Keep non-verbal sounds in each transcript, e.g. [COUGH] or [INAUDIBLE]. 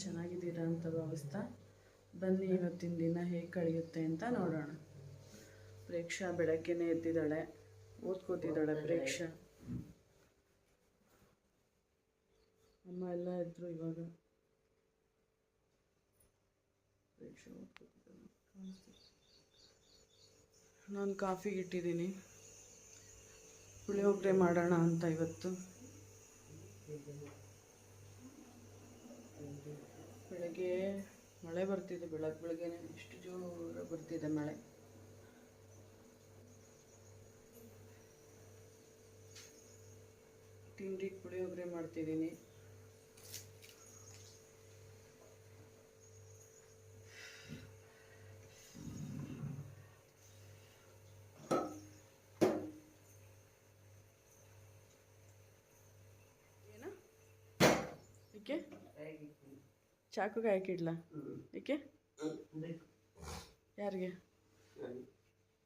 ಚೆನ್ನಾಗಿದ್ದೀರಾ ಅಂತ ಭಾವಿಸ್ತಾ ಬನ್ನಿ ಇವತ್ತಿನ ದಿನ ಹೇಗೆ ಕಳೆಯುತ್ತೆ ಅಂತ ನೋಡೋಣ. ಪ್ರೇಕ್ಷಾ ಬೆಳಗ್ಗೆನೇ ಎದ್ದಿದ್ದಾಳೆ, ಓದ್ಕೋತಿದ್ದಾಳೆ ಪ್ರೇಕ್ಷಾ. ಅಮ್ಮ ಎಲ್ಲ ಇದ್ರು ಇವಾಗ. ನಾನು ಕಾಫಿಗೆ ಇಟ್ಟಿದ್ದೀನಿ. ಪುಳಿಯೋಗರೆ ಮಾಡೋಣ ಅಂತ ಇವತ್ತು. ಬೆಳಗ್ಗೆ ಮಳೆ ಬರ್ತಿದೆ ಬೆಳಗ್ಗೆ ಬೆಳಗ್ಗೆನೆ ಇಷ್ಟು ಜೋರ ಬರ್ತಿದೆ ಮಳೆ. ತಿಂಡಿ ಪುಳಿಯೋಗರೆ ಮಾಡ್ತಿದ್ದೀನಿ. ಏನ? ಚಾಕು ಕಾಯಕ್ಕಿಡ್ಲಾ ಏಕೆ? ಯಾರಿಗೆ?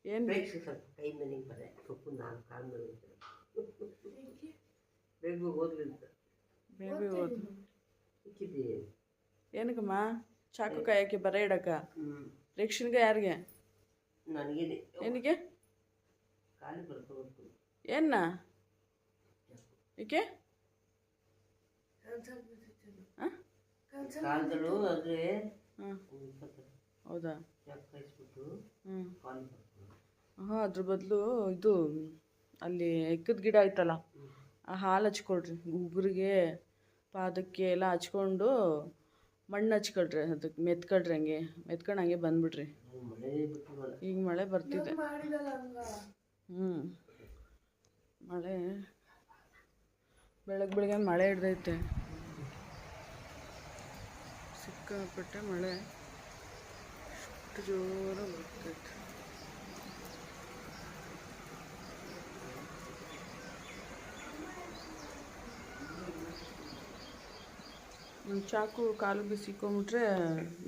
ಏನು? ಬೇಕು ಸ್ವಲ್ಪ ಕೈ ಮನೆಗೆ ಬರೆ. ಸೊಪ್ಪು ನಾನು ಕಾಲು ಬೇಗ ಓದ್ಲಿಂತ ಓದ್. ಏನಕ್ಕಮ್ಮ? ಚಾಕು ಕಾಯಕ್ಕೆ ಬರ ಇಡಕ್ಕ? ರಿಕ್ಷನ್ಗೆ ಯಾರಿಗೆ? ಏನಕ್ಕೆ? ಏನಿಗೆ ಖಾಲಿ ಬರ್ಕೋಬೇಕು ಏನ ಏಕೆ? ಆ? ಕಾಲ್ಗಳು ಆದರೆ ಹಾಂ ಹೌದಾ? ಕಳಿಸ್ಬಿಟ್ಟು ಹ್ಞೂ ಹಾಂ ಅದ್ರ ಬದಲು ಇದು ಅಲ್ಲಿ ಎಕ್ಕದ ಗಿಡ ಐತಲ್ಲ ಆ ಹಾಲು ಹಚ್ಕೊಳ್ರಿ. ಉಗುರಿಗೆ ಪಾದಕ್ಕೆ ಎಲ್ಲ ಹಚ್ಕೊಂಡು ಮಣ್ಣು ಹಚ್ಕೊಳ್ರಿ ಅದಕ್ಕೆ ಮೆತ್ಕೊಳ್ರಿ ಹಂಗೆ. ಮೆತ್ಕೊಂಡು ಹಂಗೆ ಬಂದ್ಬಿಡ್ರಿ. ಈಗ ಮಳೆ ಬರ್ತಿದೆ. ಹ್ಞೂ ಮಳೆ ಬೆಳಗ್ಗೆ ಬೆಳಗ್ಗೆ ಮಳೆ ಹಿಡ್ದೈತೆ. ಸಿಕ್ಕಾಪಟ್ಟೆ ಮಳೆ. ಅಷ್ಟು ಜೋರ ಬರ್ತೈತೆ. ಒಂದು ಚಾಕು ಕಾಲು ಬಿಸಿಕೊಂಬಿಟ್ರೆ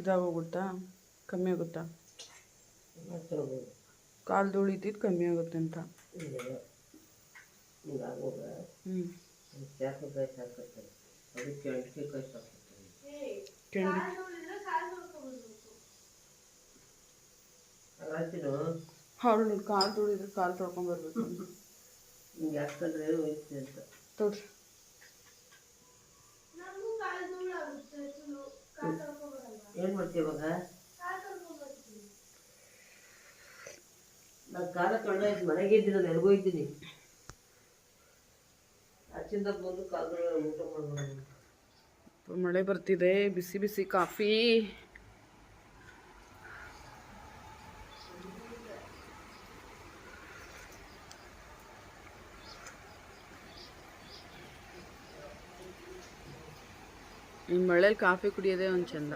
ಇದಾಗೋಗುತ್ತಾ? ಕಮ್ಮಿ ಆಗುತ್ತಾ? ಕಾಲು ಧೂಳಿದ್ದಿದ್ದು ಕಮ್ಮಿ ಆಗುತ್ತೆ ಅಂತ. ಹ್ಞೂ ಚಾಕು ಕಾಯಿ ಸಾಕತ್ತೆ ಅದಕ್ಕೆ ಅಂಟಿಕೆ ಕಾಯಿ ಸಾಕತ್ತೆ ಕೆಂಡಿ ಹಾಗಾಗ್ತೀನೋ ಅವಳು ಕಾಲು ತೊಳಿದ್ರೆ ಕಾಲು ತೊಳ್ಕೊಂಬರ್ಬೇಕು ಹಿಂಗೆ ಹಾಕೊಂಡ್ರೆ ಹೋಯ್ತು ಅಂತ? ತೊಡ್ರಿ ಏನು ಮಾಡ್ತೀಯ ಇವಾಗ? ನಾನು ಕಾಲ ತೊಳೆದಾಯ್ತು ಮನೆಗೆ ಇದ್ದೀನಿ ಎಲ್ಗೋ ಇದ್ದೀನಿ. ಅಚ್ಚಿಂದ ಬಂದು ಕಾಲುಗಳ ಊಟ ಮಾಡ್ಬೋದು ಮಳೆ ಬರ್ತಿದೆ, ಬಿಸಿ ಬಿಸಿ ಕಾಫಿ. ಈ ಮಳೇಲಿ ಕಾಫಿ ಕುಡಿಯೋದೇ ಒಂದು ಚಂದ.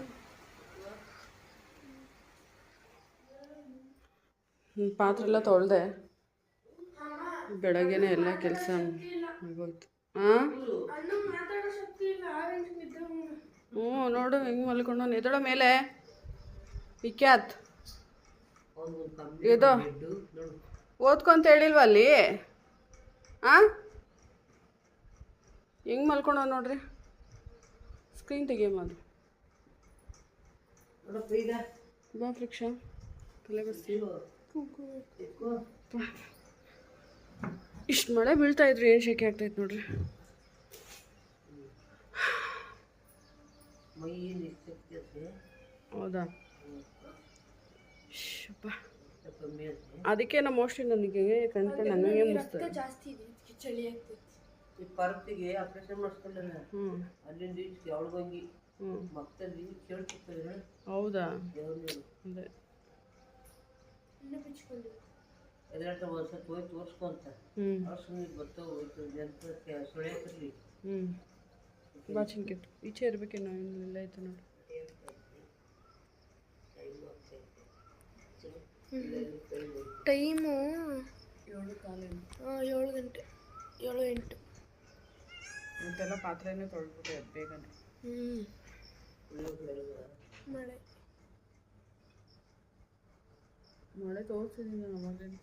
ಪಾತ್ರೆ ಎಲ್ಲ ತೊಳೆದೆ. ಬೆಳಗ್ಗೆನೆ ಎಲ್ಲ ಕೆಲಸ ಆಗೋಯ್ತು ಹಾಂ ಹ್ಞೂ, ನೋಡು, ಹೆಂಗೆ ಮಲ್ಕೊಂಡು ಎದಳ ಮೇಲೆ. ವಿಖ್ಯಾತ್. ಇದು ಓದ್ಕೊಂತ ಹೇಳಿಲ್ವ ಅಲ್ಲಿ? ಹಾಂ ಹೆಂಗೆ ಮಲ್ಕೊಂಡು ನೋಡ್ರಿ? ಸ್ಕ್ರೀನ್ ತೆಗಿಯಮ್ಮ ಅದು ಇಷ್ಟು ಮಳೆ ಬೀಳ್ತಾ ಇದ್ರಿ, ಏನು ಶೆಕೆ ಆಗ್ತೈತೆ ನೋಡ್ರಿ? ಹೌದಾ? ಅದಕ್ಕೆ ನಮ್ಮ ಮೋಸ್ಟ್ಲಿ ನನಗೆ ಕಣ್ಕೊಂಡು ನನಗೆ ಮುಗಿಸ್ತದೆ ಜಾಸ್ತಿ ಇದೆ ಇದಕ್ಕೆ ಚಳಿ ಆಗ್ತೈತಿ ಈ ಪಾರ್ಕ್ತಿಗೆ ಆಪರೇಷನ್ ಮಾಡಿಸ್ಕೊಂಡಲ್ಲ ಹ್ಞೂ ಅಲ್ಲಿಂದ ಈಚೆಗೆ ಅವಳಿಗೋಗಿ ಹ್ಞೂ ಮಕ್ಕಳಲ್ಲಿ ಕೇಳ್ತಿರ್ತಾರೆ ಹೌದಾ? ಅದೇ. ಎದುರಾಟ ಒಂದ್ಸತಿ ಹೋಗಿ ತೋರಿಸ್ಕೊಂತ ಹ್ಞೂ ಅವ್ರು ಸುಮ್ಮನೆ ಬರ್ತಾವ ಹೋಯ್ತು ಹ್ಞೂ ಬಾ ಚಿಂಕಿತ್ತು ಈಚೆ ಇರ್ಬೇಕೇನೋ ಇಲ್ಲ ಐತೆ ನೋಡಿ. ಟೈಮು ಏಳು ಕಾಲೇನು ಏಳು ಗಂಟೆ ಏಳು ಎಂಟು. ಮತ್ತೆಲ್ಲ ಪಾತ್ರೆನೇ ತೊಳ್ಬಿಟ್ಟೆ ಅದು ಬೇಗನೆ ಹ್ಞೂ ಮಳೆ. ಮಳೆ ತೋರಿಸಿದ್ದೀನಿ ಅವಾಗೇನು.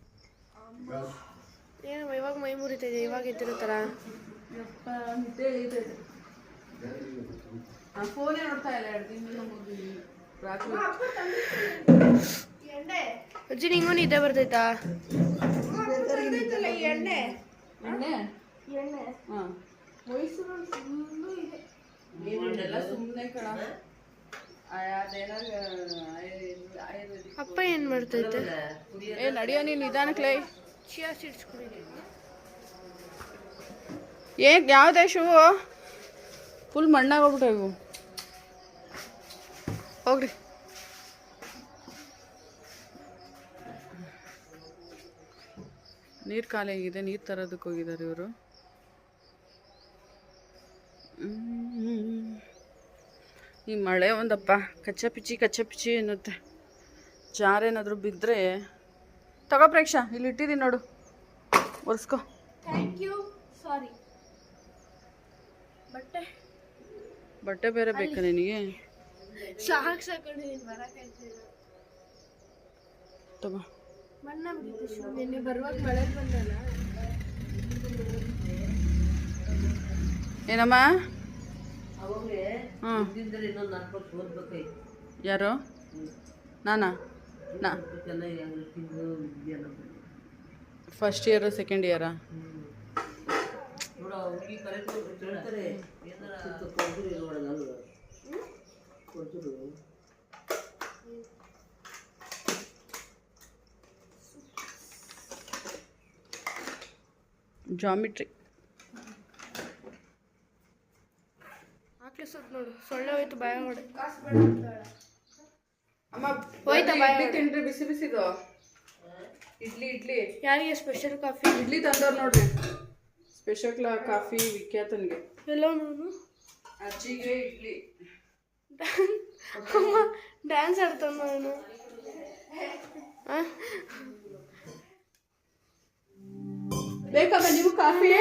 ಏನು ಇವಾಗ ಮೈ ಮುರಿತಾ ಇದೆ ಇವಾಗ ಎತ್ತಿರೋ ಥರ? ಫೋನೇ ನೋಡ್ತಾ ಇಲ್ಲ ಎರಡು ತಿಂಗಳು ರಾತ್ರಿ. ಅಜ್ಜಿ ನಿಂಗೂ ನಿದ್ದೆ ಬರ್ತೈತಾ? ಎಣ್ಣೆ. ಎಣ್ಣೆ? ಹಾಂ. ಮೈಸೂರಲ್ಲಿ ಫುಲ್ಲು ಇದೆ. ಎಲ್ಲ ಸುಮ್ಮನೆ ಕಣ. ಅದೇನಾದ್ರು ಆಯುರ್ವೇದಿಕ್ ಅಪ್ಪ ಏನ್ ಮಾಡ್ತೈತೆ? ಏ ನಡಿಯೋ ನೀನು ನಿಧಾನಕ್ಲೇ ಚಿಯಾ ಸೀಡ್ಸ್ ಕುಡಿದೆ ಏ ಯಾವುದೇ ಶೂ? ಫುಲ್ ಮಣ್ಣಾಗ್ಬಿಟ್ಟೆ ಇವು. ಹೋಗ್ರಿ. ನೀರು ಖಾಲಿ ಆಗಿದೆ ನೀರು ತರೋದಕ್ಕೆ ಹೋಗಿದ್ದಾರೆ ಇವರು. ಈ ಮಳೆ ಒಂದಪ್ಪ ಕಚ್ಚ ಪಿಚ್ಚಿ ಕಚ್ಚ ಪಿಚ್ಚಿ ಎನ್ನುತ್ತೆ ಜಾರೇನಾದರೂ ಬಿದ್ದರೆ ತಗೋ ಪ್ರೇಕ್ಷ ಇಲ್ಲಿ ಇಟ್ಟಿದ್ದೀನಿ ನೋಡು. ಒರೆಸ್ಕೋ. ಥ್ಯಾಂಕ್ ಯು ಸಾರಿ ಬಟ್ಟೆ. ಬಟ್ಟೆ ಬೇರೆ ಬೇಕಾ ನಿನಗೆ? ಸಾಕು ಸಾಕೊಂಡಿದ್ದೀನಿ ಬರಕಾಯ್ತಿಲ್ಲ ತಗೋ. ಮಣ್ಣ ಬಿಟ್ಟಿತ್ತು ನಿನ್ನೆ ಬರುವಾಗ ಮಳೆ ಬಂದಲ್ಲ. ಏನಮ್ಮ? ಯಾರೋ? ನಾನಾ? ನಾ. ಫಸ್ಟ್ ಇಯರ್ ಸೆಕೆಂಡ್ ಇಯರಾ ಹೇಳ್ತಾರೆ ಕೊಡ್ತೀರಿ ನೋಡೋಣ ಕೊಡ್ತೀರು ಜಾಮಿಟ್ರಿ ನೋಡು. ಸೊಳ್ಳೆ ಹೋಯ್ತು ಭಯ ಹೊಡೆ ಅಮ್ಮ ಹೋಯ್ತಾ ಬಾಯ್ ಇಡ್ಲಿ ತಿನ್ರಿ ಬಿಸಿ ಬಿಸಿದು. ಇಡ್ಲಿ ಇಡ್ಲಿ. ಯಾರಿಗೆ ಸ್ಪೆಷಲ್ ಕಾಫಿ ಇಡ್ಲಿ ತಂದವ್ರು ನೋಡ್ರಿ. ಸ್ಪೆಷಲ್ ಕಾಫಿ ವಿಖ್ಯಾತನ್ಗೆ ಎಲ್ಲ ನಾನು ಅಜ್ಜಿಗೆ ಇಡ್ಲಿ. ಅಮ್ಮ ಡ್ಯಾನ್ಸ್ ಆಡ್ತಾನ ನಾನು ಬೇಕಮ್ಮ ನೀವು ಕಾಫಿ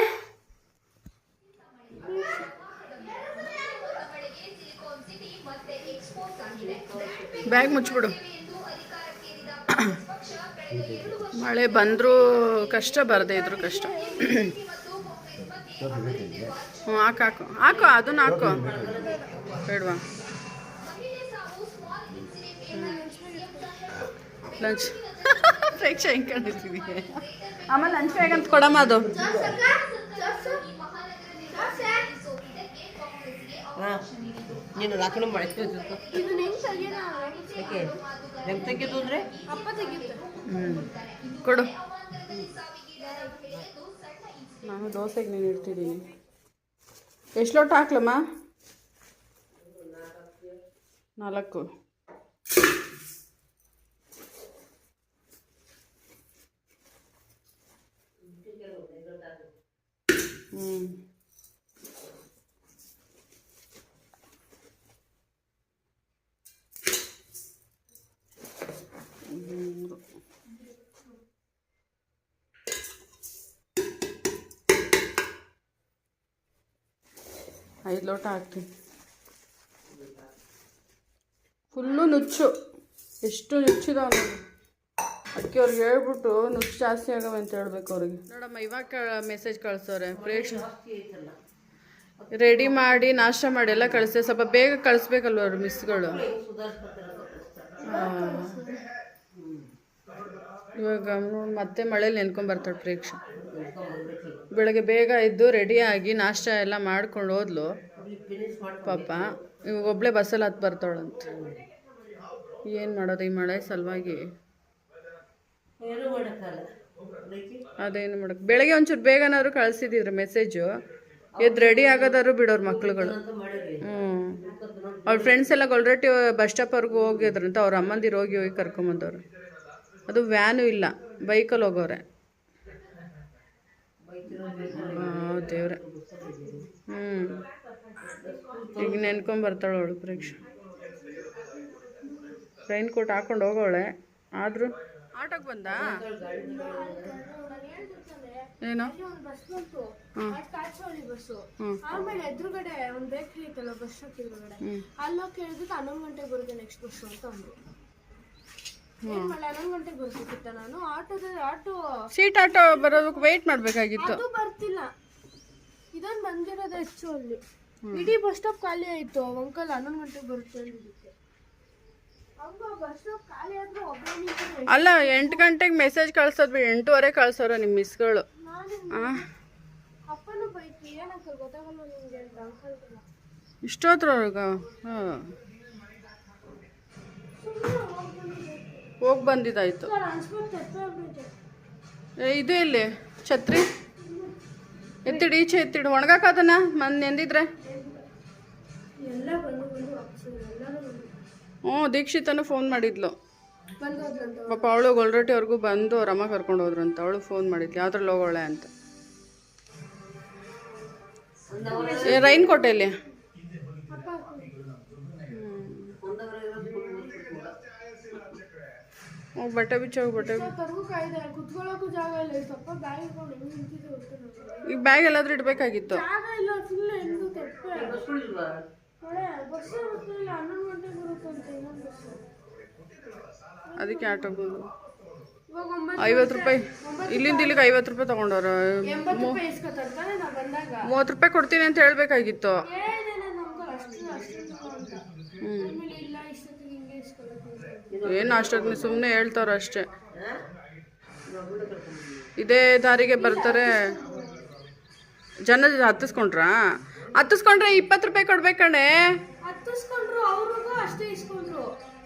ಬ್ಯಾಗ್ ಮುಚ್ಚಿಬಿಡು. ಮಳೆ ಬಂದರೂ ಕಷ್ಟ ಬರದೇ ಇದ್ರು ಕಷ್ಟ. ಹ್ಞೂ ಹಾಕು ಹಾಕು. ಹಾಕು ಅದನ್ನ ಹಾಕು. ಬೇಡವಾ? ಲಂಚ್. [LAUGHS] ಪ್ರೇಕ್ಷೆ ಹೆಂಗೆ ಕಂಡಿರ್ತೀವಿ ಆಮೇಲೆ ಲಂಚ್ ಅಂತ ಕೊಡಮ್ಮ ಅದು. ನೀನು ಹೆಂಗೆ ತೆಗೆದು ಅಂದರೆ? ಕೊಡು. ನಾನು ದೋಸೆಗೆ ನೀನು ಇಡ್ತಿದ್ದೀನಿ. ಎಷ್ಟು ಲೋಟ ಹಾಕ್ಲಮ್ಮ ನಾಲ್ಕು. ಹ್ಞೂ ಐದು ಲೋಟ ಹಾಕ್ತೀನಿ. ಫುಲ್ಲು ನುಚ್ಚು. ಎಷ್ಟು ನುಚ್ಚಿದ ನೋಡಿ. ಅದಕ್ಕೆ ಅವ್ರಿಗೆ ಹೇಳ್ಬಿಟ್ಟು ನುಚ್ಚು ಜಾಸ್ತಿ ಆಗವೆ ಅಂತ ಹೇಳ್ಬೇಕು ಅವ್ರಿಗೆ. ನೋಡಮ್ಮ, ಇವಾಗ ಮೆಸೇಜ್ ಕಳ್ಸೋರೆ. ಪ್ರೇಕ್ಷ ರೆಡಿ ಮಾಡಿ ನಾಷ್ಟ ಮಾಡಿ ಎಲ್ಲ ಕಳಿಸ್ತೇವೆ ಸ್ವಲ್ಪ ಬೇಗ ಕಳಿಸ್ಬೇಕಲ್ವ ಅವ್ರು ಮಿಸ್ಗಳು ಇವಾಗ ನೋಡ್ ಮತ್ತೆ ಮಳೇಲಿ ನೆನ್ಕೊಂಡ್ ಬರ್ತಾಳೆ ಪ್ರೇಕ್ಷ. ಬೆಳಗ್ಗೆ ಬೇಗ ಎದ್ದು ರೆಡಿಯಾಗಿ ನಾಷ್ಟ ಎಲ್ಲ ಮಾಡ್ಕೊಂಡು ಹೋದ್ಲು. ಪಾಪ, ಇವಾಗ ಒಬ್ಳೆ ಬಸ್ಸಲ್ಲಿ ಹತ್ತು ಬರ್ತಾಳಂತ. ಏನು ಮಾಡೋದು ಈ ಮಳೆ ಸಲುವಾಗಿ? ಅದೇನು ಮಾಡಕ್? ಬೆಳಗ್ಗೆ ಒಂಚೂರು ಬೇಗನಾದ್ರು ಕಳಿಸಿದಿದ್ರು ಮೆಸೇಜು ಎದ್ದು ರೆಡಿ ಆಗೋದಾದ್ರು ಬಿಡೋರು ಮಕ್ಳುಗಳು. ಹ್ಞೂ ಅವ್ರ ಫ್ರೆಂಡ್ಸ್ ಎಲ್ಲ ಗೊಲ್ರಟ್ಟಿ ಬಸ್ ಸ್ಟಾಪ್ವರೆಗೂ ಹೋಗಿದ್ರಂತ, ಅವ್ರ ಅಮ್ಮಂದಿರು ಹೋಗಿ ಹೋಗಿ ಕರ್ಕೊಂಬಂದವ್ರು. ಅದು ವ್ಯಾನು ಇಲ್ಲ ಬೈಕಲ್ಲಿ ಹೋಗೋರೆ. ದೇವ್ರೆ. ಹ್ಞೂ ಈಗ ನೆನ್ಕೊಂಡ್ ಬರ್ತಾಳೆ ಅವಳು ಪರೀಕ್ಷೆ. ರೈನ್ ಕೋಟ್ ಹಾಕೊಂಡು ಹೋಗೋಳೆ. ಆದರೂ ಆಟೋಗೆ ಬಂದ? ಏನು? ಬಸ್ಸು. ಆಮೇಲೆ ಎದುರುಗಡೆ ಒಂದು ಬೇಕ್ರಿ ಐತಲ್ಲ ಬಸ್ ಸ್ಟಾಪ್ ಎದುರುಗಡೆ. ಹ್ಮ್. ಅಲ್ಲೋಗಿ ಕೇಳಿದಕ್ಕೆ ಹನ್ನೊಂದು ಗಂಟೆಗೆ ಬರುತ್ತೆ ನೆಕ್ಸ್ಟ್ ಬಸ್ ಅಂತ ಅಂದ್ರು. ಏನ್ ಮಾಡಲಿ? ಹನ್ನೊಂದು ಗಂಟೆಗೆ ಬರ್ಬೇಕಿತ್ತ ನಾನು? ಆಟೋದ ಆಟೋ ಸೀಟ್ ಆಟೋ ಬರೋದಕ್ಕೆ ವೆಯ್ಟ್ ಮಾಡಬೇಕಾಗಿತ್ತು. ಅದು ಬರ್ತಿಲ್ಲ. ಇದೊಂದು ಬಂದಿರೋದು ಹೆಚ್ಚು ಅಲ್ಲಿ. ಇಡೀ ಬಸ್ ಸ್ಟಾಪ್ ಖಾಲಿ ಆಯ್ತು. ಅಂಕಲ್ ಹನ್ನೊಂದು ಗಂಟೆಗೆ ಬರುತ್ತೆ ಅಂದಿದ್ದಕ್ಕೆ. ಅಲ್ಲ ಎಂಟು ಗಂಟೆಗೆ ಮೆಸೇಜ್ ಕಳ್ಸೋದ್ವಿ. ಎಂಟೂವರೆ ಕಳ್ಸೋರ ನಿಮ್ಮ ಮಿಸ್ಗಳು ನಾನು ಆ. ಹೋಗಿ ಬಂದಿದ್ದಾಯ್ತು. ಇದು ಇಲ್ಲಿ ಛತ್ರಿ? ಎತ್ತಿಡು, ಈಚೆ ಎತ್ತಿಡು. ಒಣಗಾಕದನ್ನ ಮನ್ ಬಂದು ಹ್ಞೂ, ದೀಕ್ಷಿತನು ಫೋನ್ ಮಾಡಿದ್ಲು. ಪಾಪ ಅವಳು ಗೊಲ್ರೊಟ್ಟಿವರೆಗೂ ಬಂದು ಅವ್ರ ಅಮ್ಮ ಕರ್ಕೊಂಡು ಹೋದ್ರು ಅಂತ ಅವಳು ಫೋನ್ ಮಾಡಿದ್ಲು. ಯಾವ್ದ್ರಲ್ಲಿ ಹೋಗೋಳೆ ಅಂತ. ರೈನ್ ಕೋಟೆಯಲ್ಲಿ ಬಸ್ ಇಲ್ಲ ಬಟ್ಟೆ ಈ ಬ್ಯಾಗ್ ಎಲ್ಲಾದ್ರೂ ಇಡಬೇಕಾಗಿತ್ತು. ಅದಕ್ಕೆ ಆಟ ಐವತ್ತು ರೂಪಾಯಿ. ಇಲ್ಲಿಂದ ಇಲ್ಲಿಗೆ ಐವತ್ತು ರೂಪಾಯಿ ತಗೊಂಡವ್ರು. ಮೂವತ್ತು ರೂಪಾಯಿ ಕೊಡ್ತೀನಿ ಅಂತ ಹೇಳ್ಬೇಕಾಗಿತ್ತು. ಹೇಳಿದೆ ನನ್ನ ಅಂಕಲ್ ಅಷ್ಟು ಅಷ್ಟು ತಗೋ ಅಂತ ಆಮೇಲೆ ಇಲ್ಲ ಇಷ್ಟೊತ್ತಿಗೆ ಹಿಂಗೆ ಇಸ್ಕೊಳಕ್ಕೆ ಏನು ಅಷ್ಟೊತ್ತು ಸುಮ್ಮನೆ ಹೇಳ್ತಾರ ಅಷ್ಟೇ. ಇದೇ ದಾರಿಗೆ ಬರ್ತಾರೆ. ಜನ ಹತ್ತಿಸ್ಕೊಂಡ್ರಾ? ಹತ್ತಿಸ್ಕೊಂಡ್ರೆ ಇಪ್ಪತ್ತು ರೂಪಾಯಿ ಕೊಡ್ಬೇಕಣೆ ಹತ್ತಿಸ್ಕೊಂಡ್ರು ಅವ್ರಿಗೂ ಅಷ್ಟೇ ಇಸ್ಕೊಂಡ್ರು.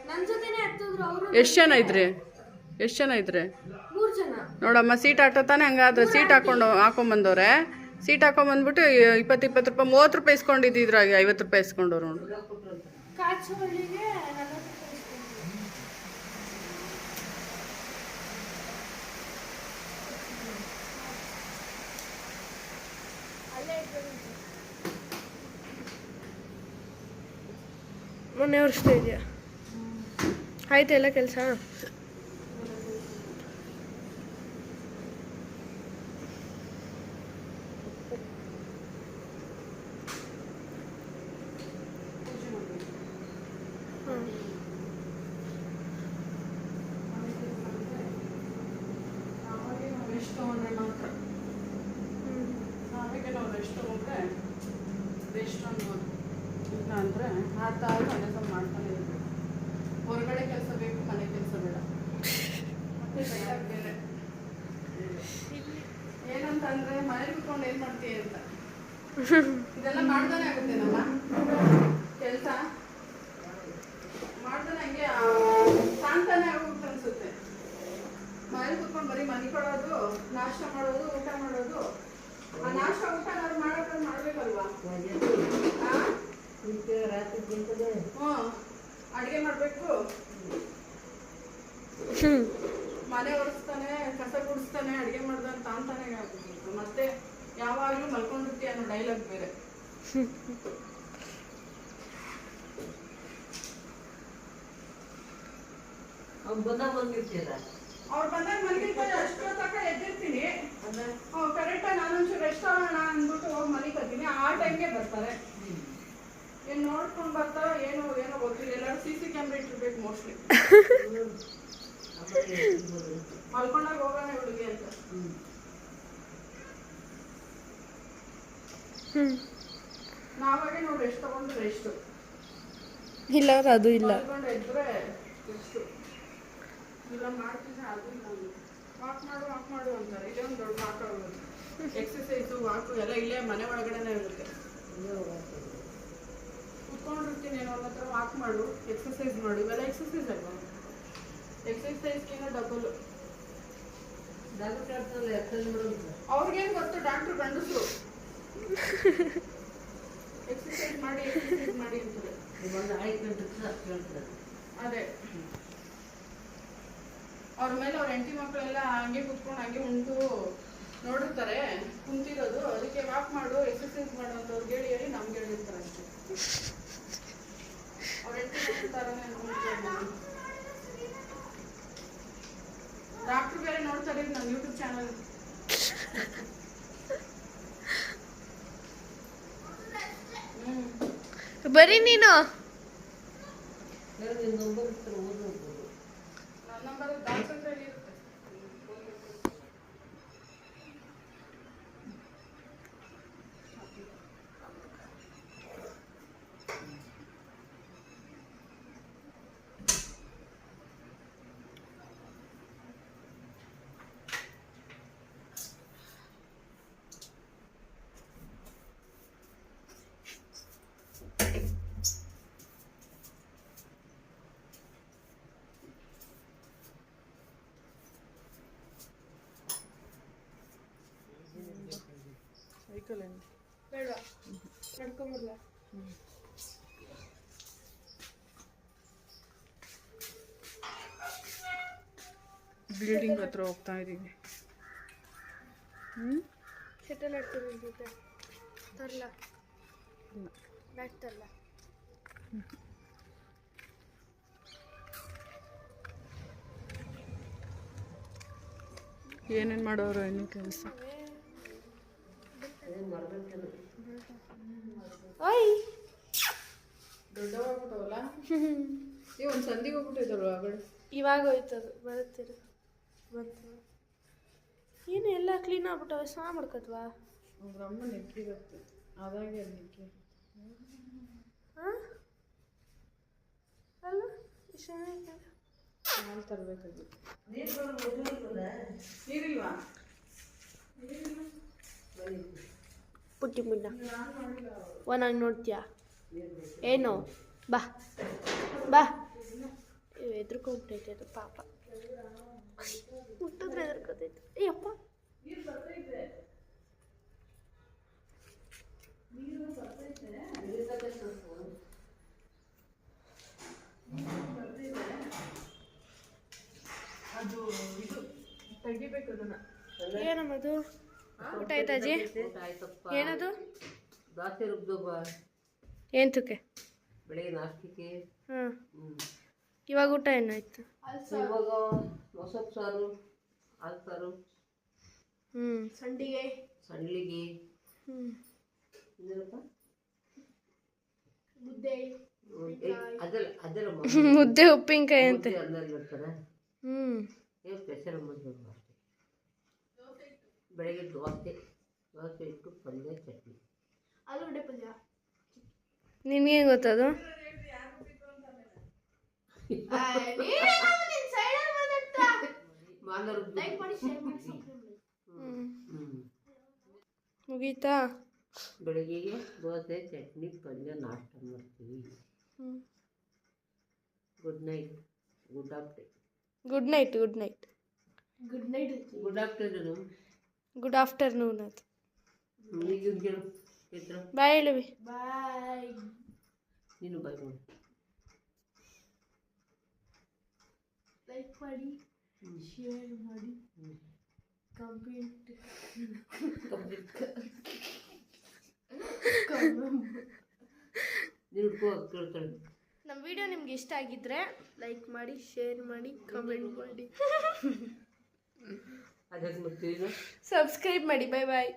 ನನ್ನ ಜೊತೆನೆ ಹತ್ತಿದ್ರು ಅವರು ಎಷ್ಟು ಜನ ಇದ್ರಿ? ಎಷ್ಟು ಜನ ಇದ್ರಿ? ನೋಡಮ್ಮ ಸೀಟ್ ಆಟೋ ತಾನೆ ಹಂಗಾದ್ರೆ ಸೀಟ್ ಹಾಕೊಂಡು ಹಾಕೊಂಬಂದವ್ರೆ. ಸೀಟ್ ಹಾಕೊಂಬಂದ್ಬಿಟ್ಟು ಇಪ್ಪತ್ತು ಇಪ್ಪತ್ತು ರೂಪಾಯಿ ಮೂವತ್ತು ರೂಪಾಯಿ ಇಸ್ಕೊಂಡಿದ್ದಿದ್ರಾಗೆ ಐವತ್ತು ರೂಪಾಯಿ ಇಸ್ಕೊಂಡವ್ರು ನೋಡು ಕಾಚುವಳ್ಳಿಗೆ ನಲವತ್ತು ರೂಪಾಯಿ ಇಸ್ಕೊಂಡ್ರು ಅಲ್ಲೇ ಮೊನ್ನೆ ವರ್ಷದ ಇದೆಯಾ. ಆಯ್ತು ಎಲ್ಲ ಕೆಲಸ ರೆಸ್ಟ್ ತಗೊಂಡ್ರೆ ಮಾತ್ರ ನಾವಿಗೆ ನಾವು ರೆಸ್ಟ್ ತಗೊಂಡ್ರೆ ರೆಸ್ಟ್ ಅನ್ನೋದು ಇಲ್ಲ ಅಂದರೆ ಆಡ್ತಾ ಆಡ್ತಾ ಕೆಲಸ ಮಾಡ್ತಾನೆ ಇರ್ಬೇಕು ಹೊರಗಡೆ ಕೆಲಸ ಬೇಕು ಮನೆ ಕೆಲಸ ಬೇಡ ಮತ್ತೆ dialogue ಬೇರೆ ಏನಂತಂದ್ರೆ ಮನೇಲಿ ಕುತ್ಕೊಂಡು ಏನ್ ಮಾಡ್ತೀಯ ಅಂತ. [LAUGHS] ಇದೆಲ್ಲ ಮಾಡ್ತಾನೆ ಆಗುತ್ತೆ ನಮ್ಮ ಕೆಲಸ. ಮಾಡ್ದಾನೆ ಹಂಗೆ ಆ, ಶಾಂತನೇ ಆಗೋಗುತ್ತೆ ಅನ್ಸುತ್ತೆ. ಮನೇಲಿ ಕುತ್ಕೊಂಡು ಬರೀ ಮನೆ ಕೊಡೋದು ನಾಷ್ಟ ಮಾಡೋದು ಊಟ ಮಾಡೋದು. ಆ ನಾಶ ಊಟ ನಾವು ಮಾಡೋಕೆ ಮಾಡ್ಬೇಕಲ್ವಾ? ಹ್ಞೂ ಅಡುಗೆ ಮಾಡಬೇಕು. ಮನೆ ಒರೆಸ್ತಾನೆ ಕಸ ಗುಡಿಸ್ತಾನೆ ಅಡುಗೆ ಮಾಡ್ದಾನೆ ತಾಂತಾನೆ ಆಗ್ಬೇಕು ಮತ್ತೆ ಯಾವಾಗಲೂ ಮಲ್ಕೊಂಡಿರ್ತೀಯ ಅನ್ನೋ ಡೈಲಾಗ್ ಬೇರೆ. ಅವ್ರು ಬಂದಾಗ ಬಂದಿರ್ತೀರ ಅವ್ರು ಬಂದಾಗ ಮಲಗಿರ್ತಾರೆ ಅಷ್ಟೋ ತನಕ ಎದ್ದಿರ್ತೀನಿ. ಕರೆಕ್ಟಾಗಿ ನಾನೊಂಚೂರು ರೆಸ್ಟ್ ಆಗೋಣ ಅಂದ್ಬಿಟ್ಟು ಹೋಗಿ ಮಲಿಕತ್ತೀನಿ ಆ ಟೈಮ್ಗೆ ಬರ್ತಾರೆ. ಏನ್ ನೋಡ್ಕೊಂಡು ಬರ್ತಾರೋ ಏನು ಏನೋ ಗೊತ್ತಿಲ್ಲ. ಎಲ್ಲರೂ ಸಿ ಸಿ ಕ್ಯಾಮ್ರಾ ಇಟ್ಟಿರ್ಬೇಕು ಮೋಸ್ಟ್ಲಿ ಮಲ್ಕೊಂಡಾಗ ಹೋಗೋಣ ಹುಡುಗಿ ಅಂತ. ನಾವಾಗೆ ನಾವು ರೆಸ್ಟ್ ತಗೊಂಡು ರೆಸ್ಟು ಇಲ್ಲ ಅದು ಇಲ್ಲ. ಎದ್ರೆ ರೆಸ್ಟು ಇಲ್ಲ ಮಾಡ್ತೀನಿ ಅದು ಇಲ್ಲ ವಾಕ್ ಮಾಡು ವಾಕ್ ಮಾಡು ಅಂತಾರೆ. ಇದೇ ಒಂದು ದೊಡ್ಡ ವಾಕ್ ಆಗೋದು ಎಕ್ಸಸೈಸು ವಾಕು ಎಲ್ಲ ಇಲ್ಲೇ ಮನೆ ಒಳಗಡೆನೇ ಇರುತ್ತೆ. ಕುತ್ಕೊಂಡಿರ್ತೀನಿ ಏನೋ ಹತ್ರ ವಾಕ್ ಮಾಡು ಎಕ್ಸಸೈಸ್ ಮಾಡು. ಇವೆಲ್ಲ ಎಕ್ಸಸೈಸ್ ಅಲ್ವಾ? ಎಕ್ಸಸೈಸ್ಗಿಂತ ಡಬಲ್ ಡಾಕ್ಟರ್ ಅವ್ರಿಗೇನು ಗೊತ್ತು? ಡಾಕ್ಟ್ರು ಗಂಡಸರು. ಎಕ್ಸಸೈಸ್ ಮಾಡಿ ಎಕ್ಸಸೈಸ್ ಮಾಡಿ ಅಂತಾರೆ. ಒಂದು ಐದು ಗಂಟೆ ಅಷ್ಟು ಹೇಳ್ತಾರೆ ಅದೇ. ಅವ್ರ ಮೇಲೆ ಅವ್ರ ಹೆಂಡತಿ ಮಕ್ಕಳೆಲ್ಲ ಹಂಗೆ ಕುತ್ಕೊಂಡು ಹಂಗೆ ಉಂಟು ನೋಡಿರ್ತಾರೆ ಕುಂತಿರೋದು. ಅದಕ್ಕೆ ವಾಕ್ ಮಾಡು ಎಕ್ಸಸೈಸ್ ಮಾಡು ಅಂತ ಅವ್ರಿಗೆ ಹೇಳಿ ಹೇಳಿ ನಮ್ಗೆ ಹೇಳಿರ್ತಾರೆ ಅಷ್ಟೇ. ಅವ್ರ ಹೆಂಡತಿ ಥರನೇ ಡಾಕ್ಟ್ರು ಬೇರೆ ನೋಡ್ತಾರೆ ನನ್ನ ಯೂಟ್ಯೂಬ್ ಚಾನಲ್ ಬರೀ ನೀನು ಬೇರೆ ನಿನ್ನ ನಂಬರ್ ಇರ್ತಾರೆ ಓದೋದು ನನ್ನ ನಂಬರ್ ದಾಸಂದ್ರಲ್ಲಿ ಇರುತ್ತೆ ಮೆಡಿಕಲ್ ಏನು ಬೇಡ. ನಡ್ಕೊಂಬರ್ಲ. ಬಿಲ್ಡಿಂಗ್ ಹತ್ರ ಹೋಗ್ತಾ ಇದ್ದೀವಿ ಹ್ಞೂ ಶಟಲ್ ಜೊತೆ. ತರ್ಲ. ಬ್ಯಾಟ್ ತರ್ಲ. ಏನೇನು ಮಾಡೋರು ಏನು ಕೆಲಸ ಓಯ್. ದೊಡ್ಡವಾಗ್ಬಿಟ್ಟವಲ್ಲ? [LAUGHS] ಈ ಒಂದು ಸಂದಿಗೆ ಹೋಗ್ಬಿಟ್ಟಿದ್ರು ಆಗಡೆ ಇವಾಗ ಹೋಯ್ತದು ಬರುತ್ತೀರ. ಬಂತು. ಏನು ಎಲ್ಲ ಕ್ಲೀನ್ ಆಗ್ಬಿಟ್ಟವೆ ಸ್ನಾನ ಮಾಡ್ಕತ್ವಾ? ಅಮ್ಮ ನೆಕ್ಕಿರುತ್ತೆ. ಅದಾಗೆ ಅದು ನೆಕ್ಕಿ. ಹಾಂ? ಅಲ್ಲ ಇಷ್ಟ್. ಹಾಲು ತರಬೇಕಾಗಿ. ನೀರಿಲ್ವಾ? ಪುಟ್ಟಿ ಮುನ್ನ ಒನಾಗಿ ನೋಡ್ತೀಯಾ? ಏನು ಬಾ ಬಾ. ಎದ್ರುಕೊಂಬಿಟ್ಟೈತೆ ಅದು ಪಾಪ. ಮುಟ್ಟಿದ್ರೆ ಎದ್ರಕೋತೈತೆ ತೆಗಿಬೇಕು ಅದನ್ನ. ಏನಮ್ಮದು ಊಟ ಆಯ್ತಾ ಅಜ್ಜಿ? ಏನದು? ದಾಸೆ ರುಬ್ದು ಬಾ. ಏಂತಕ್ಕೆ ಬೆಳಿಗ್ಗೆ ನಾಷ್ಟಕ್ಕೆ. ಹ್ಮ್. ಹ್ಞೂ ಇವಾಗ ಊಟ ಏನಾಯ್ತು ಇವಾಗ ಮೊಸಪ್ ಸಾರು ಹಾಲು ಸಾರು. ಹ್ಞೂ ಸಂಡಿಗೆ. ಸಂಡ್ಲಿಗೆ ಹ್ಞೂ ಮುದ್ದೆ [LAUGHS] ಮುದ್ದೆ ಉಪ್ಪಿನಕಾಯಿ ಅಂತ. ಹ್ಞೂ ಏನು ಸ್ಪೆಷಲ್ ಅಷ್ಟೇ ಬೆಳಗ್ಗೆ ದೋಸೆ ದೋಸೆ ಇಟ್ಟು ಪಲ್ಯ ಚಟ್ನಿ. ಆಲೂಗಡ್ಡೆ ಪಲ್ಯ. ನಿಮಗೆ ಗೊತ್ತದು? ಮುಗೀತಾ? ಬೆಳಗ್ಗೆಗೆ ದೋಸೆ ಚಟ್ನಿ ಪಲ್ಯ ನಾಷ್ಟ ಮಾಡ್ತೀವಿ. Good night good after good night good night good night good afternoon good afternoon ಅದು. ಬಾಯ್ ಹೇಳುವಿ ಬಾಯ್ ನೀನು ಬಾಯ್ ಲೈಕ್ ಮಾಡಿ ಶೇರ್ ಮಾಡಿ ಕಮೆಂಟ್ [LAUGHS] ನೀನು ಹುಡ್ಕೋ ಕೇಳ್ತಾಳೆ ನಮ್ಮ ವಿಡಿಯೋ ನಿಮ್ಗೆ ಇಷ್ಟ ಆಗಿದ್ರೆ ಲೈಕ್ ಮಾಡಿ ಶೇರ್ ಮಾಡಿ ಕಮೆಂಟ್ ಮಾಡಿ. [LAUGHS] ಸಬ್ಸ್ಕ್ರೈಬ್ ಮಾಡಿ ಬಾಯ್ ಬಾಯ್